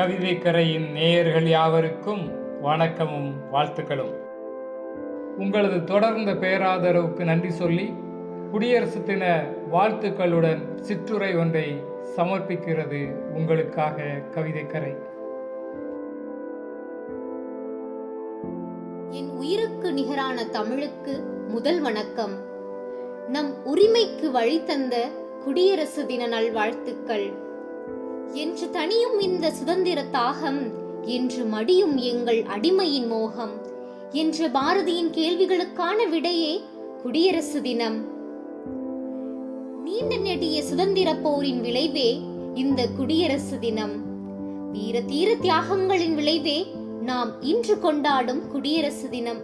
கவிதை கரையின் நேயர்கள் யாவருக்கும் வணக்கமும் வாழ்த்துக்களும். உங்களது தொடர்ந்த பேராதரவுக்கு நன்றி சொல்லி குடியரசு தின வாழ்த்துக்களுடன் சிற்றுரை ஒன்றை சமர்ப்பிக்கிறது உங்களுக்காக கவிதை கரை என் உயிருக்கு நிகரான தமிழுக்கு முதல் வணக்கம். நம் உரிமைக்கு வழி தந்த குடியரசு தின நல்வாழ்த்துக்கள். என்று தனியும் இந்த சுதந்திர தாகம் என்று மடியும் எங்கள் அடிமையின் மோகம் என்ற பாரதியின் கேள்விகளுக்கான விடையே குடியரசு தினம். நீண்ட நெடிய சுதந்திர போரின் விளைவே இந்த குடியரசு தினம். வீர தீர தியாகங்களின் விளைவே நாம் இன்று கொண்டாடும் குடியரசு தினம்.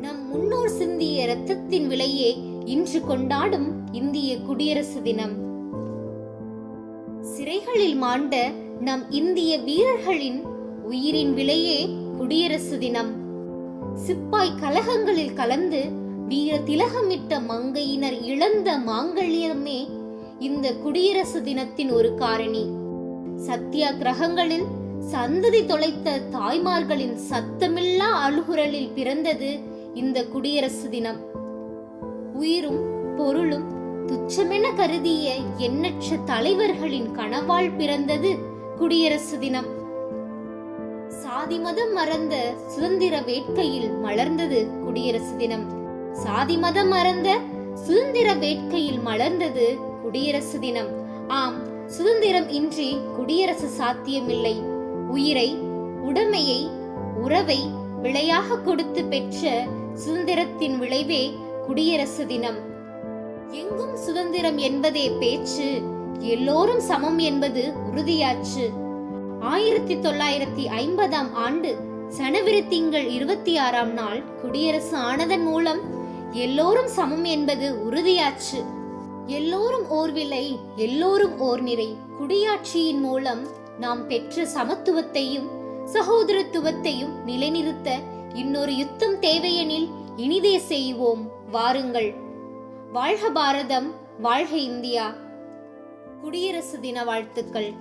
நம் முன்னோர் சிந்திய இரத்தத்தின் விலையே இன்று கொண்டாடும் இந்திய குடியரசு தினம். சிறைகளில் மாண்ட நம் இந்திய வீரர்களின் உயிரின் விலையே குடியரசு தினம். சிப்பாய் கலகங்களில் கலந்து வீர திலகமிட்ட மங்கையினர் இழந்த மாங்கல்யமே இந்த குடியரசு தினத்தின் ஒரு காரணி. சத்தியாகிரகங்களில் சந்ததி தொலைத்த தாய்மார்களின் சத்தமில்லா அழுகுரலில் பிறந்தது இந்த குடியரசு தினம். உயிரும் பொருளும் துச்சமென கருதிய எண்ணற்ற தலைவர்களின் கனவால் பிறந்தது குடியரசு தினம். சாதி மதம் மறந்த சுதந்திர வேட்கையில் மலர்ந்தது குடியரசு தினம். சாதி மதம் மறந்த சுதந்திர வேட்கையில் மலர்ந்தது குடியரசு தினம். ஆம் சுதந்திரம் இன்றி குடியரசு சாத்தியமில்லை. உயிரை உடைமையை உறவை விலையாக கொடுத்து பெற்ற சுதந்திரத்தின் விளைவே குடியரசு தினம். எங்கும் சுதந்திரம் என்பதே பேச்சு. எல்லோரும் சமம் என்பது உறுதியாச்சு. ஆயிரத்தி தொள்ளாயிரத்தி ஐம்பதாம் ஆண்டு சனவிரு திங்கள் இருபத்தி ஆறாம் நாள் குடியரசு ஆனதன் மூலம் எல்லோரும் சமம் என்பது உறுதியாச்சு. எல்லோரும் ஓர் விலை எல்லோரும் ஓர் நிறை குடியாட்சியின் மூலம் நாம் பெற்ற சமத்துவத்தையும் சகோதரத்துவத்தையும் நிலைநிறுத்த இன்னொரு யுத்தம் தேவையெனில் இனிதே செய்வோம். வாருங்கள். வாழ்க பாரதம் வாழ்க இந்தியா. குடியரசு தின வாழ்த்துக்கள்.